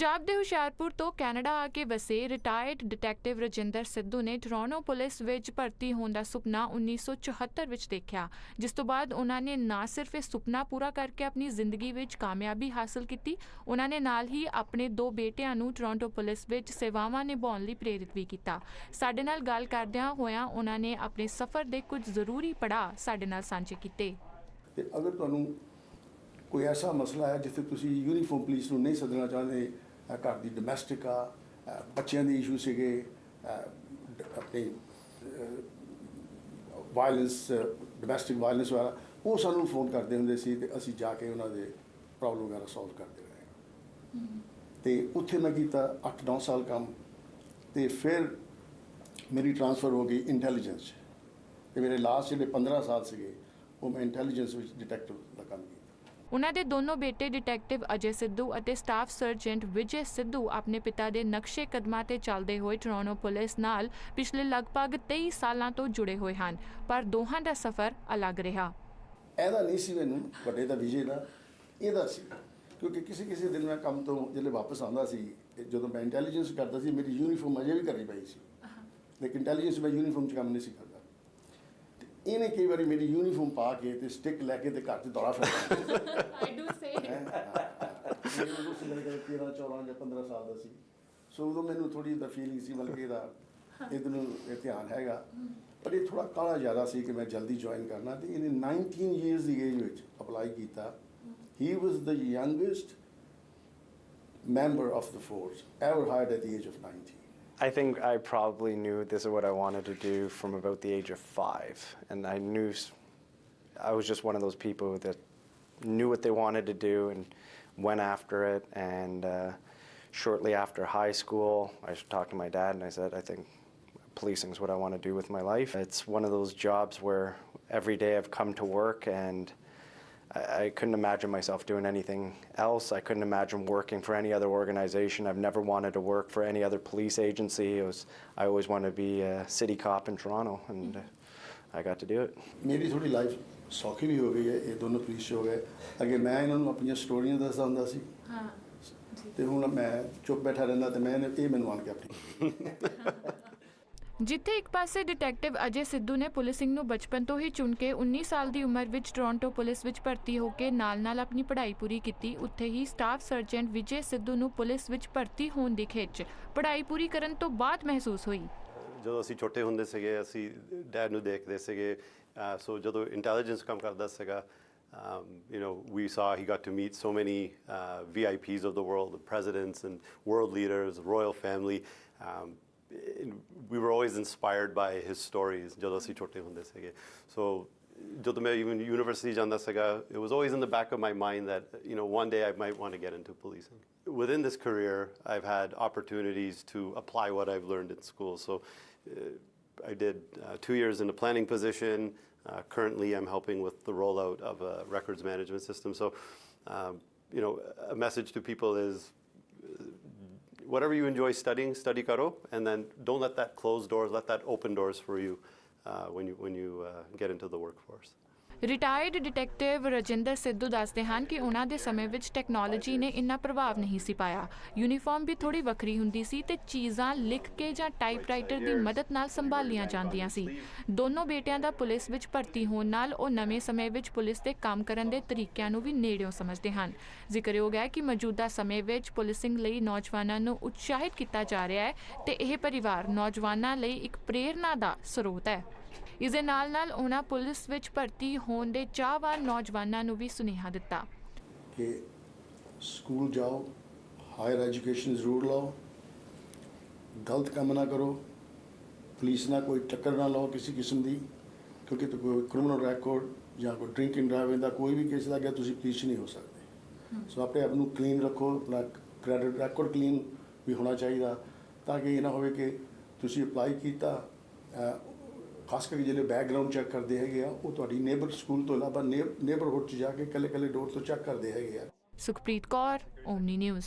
ਪੰਜਾਬ ਦੇ ਹੁਸ਼ਿਆਰਪੁਰ ਤੋਂ ਕੈਨੇਡਾ ਆ ਕੇ ਵਸੇ ਰਿਟਾਇਰਡ ਡਿਟੈਕਟਿਵ ਰਜਿੰਦਰ ਸਿੱਧੂ ਨੇ ਟੋਰਾਂਟੋ ਪੁਲਿਸ ਵਿੱਚ ਭਰਤੀ ਹੋਣ ਦਾ ਸੁਪਨਾ 1974 ਵਿੱਚ ਦੇਖਿਆ, ਜਿਸ ਤੋਂ ਬਾਅਦ ਉਹਨਾਂ ਨੇ ਨਾ ਸਿਰਫ ਇਹ ਸੁਪਨਾ ਪੂਰਾ ਕਰਕੇ ਆਪਣੀ ਜ਼ਿੰਦਗੀ ਵਿੱਚ ਕਾਮਯਾਬੀ ਹਾਸਲ ਕੀਤੀ, ਉਹਨਾਂ ਨੇ ਨਾਲ ਹੀ ਆਪਣੇ ਦੋ ਬੇਟਿਆਂ ਨੂੰ ਟੋਰਾਂਟੋ ਪੁਲਿਸ ਵਿੱਚ ਸੇਵਾਵਾਂ ਨਿਭਾਉਣ ਲਈ ਪ੍ਰੇਰਿਤ ਵੀ ਕੀਤਾ। ਸਾਡੇ ਨਾਲ ਗੱਲ ਕਰਦਿਆਂ ਹੋਇਆਂ ਉਹਨਾਂ ਨੇ ਆਪਣੇ ਸਫ਼ਰ ਦੇ ਕੁਝ ਜ਼ਰੂਰੀ ਪੜਾਅ ਸਾਡੇ ਨਾਲ ਸਾਂਝੇ ਕੀਤੇ। ਤੇ ਅਗਰ ਤੁਹਾਨੂੰ ਕੋਈ ਐਸਾ ਮਸਲਾ ਹੈ ਜਿੱਥੇ ਤੁਸੀਂ ਯੂਨੀਫਾਰਮ ਪੁਲਿਸ ਨੂੰ ਨਹੀਂ ਸੱਦਣਾ ਚਾਹੁੰਦੇ ਘਰ ਦੀ ਡੋਮੈਸਟਿਕ ਆ ਬੱਚਿਆਂ ਦੇ ਇਸ਼ੂ ਸੀਗੇ, ਅਹ ਆਪਣੀ ਵਾਇਲੈਂਸ ਡੋਮੈਸਟਿਕ ਵਾਇਲੈਂਸ ਵਾਲਾ, ਉਹ ਸਾਨੂੰ ਫੋਨ ਕਰਦੇ ਹੁੰਦੇ ਸੀ ਤੇ ਅਸੀਂ ਜਾ ਕੇ ਉਹਨਾਂ ਦੇ ਪ੍ਰੋਬਲਮ ਵਗੈਰਾ ਸੋਲਵ ਕਰਦੇ ਰਹੇ। ਤੇ ਉੱਥੇ ਮੈਂ ਕੀਤਾ 8-9 ਸਾਲ ਕੰਮ ਤੇ ਫਿਰ ਮੇਰੀ ਟ੍ਰਾਂਸਫਰ ਹੋ ਗਈ ਇੰਟੈਲੀਜੈਂਸ 'ਚ। ਤੇ ਮੇਰੇ ਲਾਸਟ ਜਿਹੜੇ 15 ਸਾਲ ਸੀਗੇ, ਉਹ ਮੈਂ ਇੰਟੈਲੀਜੈਂਸ ਵਿੱਚ ਡਿਟੈਕਟਿਵ ਦਾ ਕੰਮ ਕੀਤਾ। ਉਹਨਾਂ ਦੇ ਦੋਨੋਂ ਬੇਟੇ ਡਿਟੈਕਟਿਵ ਅਜੇ ਸਿੱਧੂ ਅਤੇ ਸਟਾਫ ਸਰਜੈਂਟ ਵਿਜੇ ਸਿੱਧੂ ਆਪਣੇ ਪਿਤਾ ਦੇ ਨਕਸ਼ੇ ਕਦਮਾਂ ਤੇ ਚੱਲਦੇ ਹੋਏ ਟੋਰਾਂਟੋ ਪੁਲਿਸ ਨਾਲ ਪਿਛਲੇ ਲਗਭਗ 23 ਸਾਲਾਂ ਤੋਂ ਜੁੜੇ ਹੋਏ ਹਨ ਪਰ ਦੋਹਾਂ ਦਾ ਸਫ਼ਰ ਅਲੱਗ ਰਿਹਾ। ਇਹਦਾ ਨਹੀਂ ਸੀ ਮੈਨੂੰ ਵੱਡੇ ਦਾ ਵਿਜੇ ਦਾ ਇਹਦਾ ਸੀ। ਕਿਉਂਕਿ ਕਿਸੇ ਕਿਸੇ ਦਿਨ ਮੈਂ ਕੰਮ ਤੋਂ ਜਦੋਂ ਵਾਪਸ ਆਉਂਦਾ ਸੀ ਜਦੋਂ ਮੈਂ ਇੰਟੈਲੀਜੈਂਸ ਕਰਦਾ ਸੀ ਮੇਰੀ ਯੂਨੀਫਾਰਮ ਅਜੇ ਵੀ ਕਰਨੀ ਪਈ ਸੀ। ਲੇਕਿਨ ਇੰਟੈਲੀਜੈਂਸ ਮੈਂ ਯੂਨੀਫਾਰਮ 'ਚ ਕੰਮ ਨਹੀਂ ਸੀ ਕਰਦਾ। ਇਹਨੇ ਕਈ ਵਾਰੀ ਮੇਰੀ ਯੂਨੀਫਾਰਮ ਪਾ ਕੇ ਤੇ ਸਟਿਕ ਲੈ ਕੇ ਤੇ ਘਰ 'ਚ ਦੌੜਾ ਫਿਰਦਾ ਆਈ ਡੂ ਸੇ ਮੈਨੂੰ ਉਦੋਂ ਸੀ ਮੇਰੇ ਕੋਲ 13 14 ਜਾਂ 15 ਸਾਲ ਦਾ ਸੀ। ਸੋ ਉਦੋਂ ਮੈਨੂੰ ਥੋੜੀ ਦਾ ਫੀਲਿੰਗ ਸੀ ਬਲਕਿ ਇਹਦਾ ਇਹਦੇ ਨੂੰ ਇਹ ਧਿਆਨ ਹੈਗਾ। ਪਰ ਇਹ ਥੋੜਾ ਕਾਲਾ ਜ਼ਿਆਦਾ ਸੀ ਕਿ ਮੈਂ ਜਲਦੀ ਜੁਆਇਨ ਕਰਨਾ ਤੇ ਇਹਨੇ 19 ਇਅਰਸ ਦੀ ਏਜ ਵਿੱਚ ਅਪਲਾਈ ਕੀਤਾ। He was the youngest member of the force ever hired at the age of 19 I think I probably knew this is what I wanted to do from about the age of five. And I knew I was just one of those people that knew what they wanted to do and went after it. And uh, shortly after high school, I talked to my dad and I said, I think policing is what I want to do with my life. It's one of those jobs where every day I've come to work and I, I couldn't imagine myself doing anything else. I couldn't imagine working for any other organization. I've never wanted to work for any other police agency. It was, I always wanted to be a city cop in Toronto, and uh, I got to do it. ਮੇਰੀ ਥੋੜੀ life ਸੌਖੀ ਵੀ ਹੋ ਗਈ ਹੈ ਇਹ ਦੋਨੋਂ police 'ਚ ਹੋ ਗਏ ਅੱਗੇ ਮੈਂ ਇਹਨਾਂ ਨੂੰ ਆਪਣੀਆਂ ਸਟੋਰੀਆਂ ਦੱਸਦਾ ਹੁੰਦਾ ਸੀ ਹਾਂ ਤੇ ਹੁਣ ਮੈਂ ਚੁੱਪ ਬੈਠਾ ਰਹਿੰਦਾ ਤੇ ਮੈਂ ਇਹ ਮੈਨੂੰ ਆਣ ਕੇ ਆਪਣੀ ਜਿੱਥੇ ਇੱਕ ਪਾਸੇ ਡਿਟੈਕਟਿਵ ਅਜੇ ਸਿੱਧੂ ਨੇ ਪੁਲਿਸਿੰਗ ਨੂੰ ਬਚਪਨ ਤੋਂ ਹੀ ਚੁਣ ਕੇ 19 ਸਾਲ ਦੀ ਉਮਰ ਵਿੱਚ ਟੋਰਾਂਟੋ ਪੁਲਿਸ ਵਿੱਚ ਭਰਤੀ ਹੋ ਕੇ ਨਾਲ-ਨਾਲ ਆਪਣੀ ਪੜ੍ਹਾਈ ਪੂਰੀ ਕੀਤੀ ਉੱਥੇ ਹੀ ਸਟਾਫ ਸਰਜੈਂਟ ਵਿਜੇ ਸਿੱਧੂ ਨੂੰ ਪੁਲਿਸ ਵਿੱਚ ਭਰਤੀ ਹੋਣ ਦੀ ਖਿੱਚ ਪੜ੍ਹਾਈ ਪੂਰੀ ਕਰਨ ਤੋਂ ਬਾਅਦ ਮਹਿਸੂਸ ਹੋਈ ਜਦੋਂ ਅਸੀਂ ਛੋਟੇ ਹੁੰਦੇ ਸੀਗੇ ਅਸੀਂ ਡੈਡ ਨੂੰ ਦੇਖਦੇ ਸੀਗੇ ਅਹ ਸੋ ਜਦੋਂ ਇੰਟੈਲੀਜੈਂਸ ਕੰਮ ਕਰਦਾ ਸੀਗਾ um, you know, we saw he got to meet so many uh, VIPs of the world, the presidents and world leaders, the royal family. Um, and we were always inspired by his stories ਜਦੋਂ ਅਸੀਂ ਛੋਟੇ ਹੁੰਦੇ ਸੀਗੇ so ਜਦੋਂ ਮੈਂ even university ਜਾਂਦਾ ਸੀਗਾ it was always in the back of my mind that you know one day I might want to get into policing within this career I've had opportunities to apply what I've learned in school so uh, I did uh, two years in a planning position. Uh, currently, I'm helping with the rollout of a records management system. So, um, you know, a message to people is uh, whatever you enjoy studying, study karo, and then don't let that close doors, let that open doors for you uh, when you, when you uh, get into the workforce. Retired detective Rajinder Sidhu ਦੱਸਦੇ ਹਨ ਕਿ ਉਹਨਾਂ ਦੇ ਸਮੇਂ ਵਿੱਚ technology ਨੇ ਇੰਨਾ ਪ੍ਰਭਾਵ ਨਹੀਂ ਸੀ ਪਾਇਆ। ਯੂਨੀਫਾਰਮ ਵੀ ਥੋੜੀ ਵੱਖਰੀ ਹੁੰਦੀ ਸੀ ਤੇ ਚੀਜ਼ਾਂ ਲਿਖ ਕੇ ਜਾਂ ਟਾਈਪਰਾਈਟਰ ਦੀ ਮਦਦ ਨਾਲ ਸੰਭਾਲੀਆਂ ਜਾਂਦੀਆਂ ਸੀ। ਦੋਨੋਂ ਬੇਟਿਆਂ ਦਾ ਪੁਲਿਸ ਵਿੱਚ ਭਰਤੀ ਹੋਣ ਨਾਲ ਉਹ ਨਵੇਂ ਸਮੇਂ ਵਿੱਚ ਪੁਲਿਸ ਦੇ ਕੰਮ ਕਰਨ ਦੇ ਤਰੀਕਿਆਂ ਨੂੰ ਵੀ ਨੇੜਿਓਂ ਸਮਝਦੇ ਹਨ। ਜ਼ਿਕਰਯੋਗ ਹੈ ਕਿ ਮੌਜੂਦਾ ਸਮੇਂ ਵਿੱਚ ਪੁਲਿਸਿੰਗ ਲਈ ਨੌਜਵਾਨਾਂ ਨੂੰ ਉਤਸ਼ਾਹਿਤ ਕੀਤਾ ਜਾ ਰਿਹਾ ਹੈ ਤੇ ਇਹ ਪਰਿਵਾਰ ਨੌਜਵਾਨਾਂ ਲਈ ਇੱਕ ਪ੍ਰੇਰਨਾ ਦਾ ਸਰੋਤ ਹੈ। ਇਸ ਦੇ ਨਾਲ ਨਾਲ ਉਹਨਾਂ ਪੁਲਿਸ ਵਿੱਚ ਭਰਤੀ ਹੋਣ ਦੇ ਚਾਹਵਾਨ ਨੌਜਵਾਨਾਂ ਨੂੰ ਵੀ ਸੁਨੇਹਾ ਦਿੱਤਾ। ਕਿ ਸਕੂਲ ਜਾਓ ਹਾਇਰ ਐਜੂਕੇਸ਼ਨ ਜ਼ਰੂਰ ਲਓ ਗਲਤ ਕੰਮ ਨਾ ਕਰੋ ਪੁਲਿਸ ਨਾਲ ਕੋਈ ਟੱਕਰ ਨਾ ਲਓ ਕਿਸੇ ਕਿਸਮ ਦੀ ਕਿਉਂਕਿ ਕੋਈ ਕ੍ਰਿਮੀਨਲ ਰੈਕੋਰਡ ਜਾਂ ਕੋਈ ਡਰਿੰਕਿੰਗ ਡਰਾਈਵਿੰਗ ਦਾ ਕੋਈ ਵੀ ਕੇਸ ਲੱਗਿਆ ਤੁਸੀਂ ਪੁਲਿਸ ਨਹੀਂ ਹੋ ਸਕਦੇ। ਸੋ ਆਪਣੇ ਆਪ ਨੂੰ ਕਲੀਨ ਰੱਖੋ ਆਪਣਾ ਕ੍ਰੈਡਿਟ ਰੈਕੋਰਡ ਕਲੀਨ ਵੀ ਹੋਣਾ ਚਾਹੀਦਾ ਤਾਂ ਕਿ ਇਹ ਨਾ ਹੋਵੇ ਕਿ ਤੁਸੀਂ ਅਪਲਾਈ ਕੀਤਾ ਖਾਸ ਕਰਕੇ ਜਿਹੜੇ ਬੈਕਗ੍ਰਾਉਂਡ ਚੈੱਕ ਕਰਦੇ ਹੈਗੇ ਆ, ਉਹ ਤੁਹਾਡੀ ਨੇਬਰ ਸਕੂਲ ਤੋਂ ਇਲਾਵਾ ਨੇਬਰਹੁੱਡ 'ਚ ਜਾ ਕੇ ਕੱਲੇ ਕੱਲੇ ਡੋਰ ਤੋਂ ਚੈੱਕ ਕਰਦੇ ਹੈਗੇ ਆ। Sukhpreet Kaur Omni news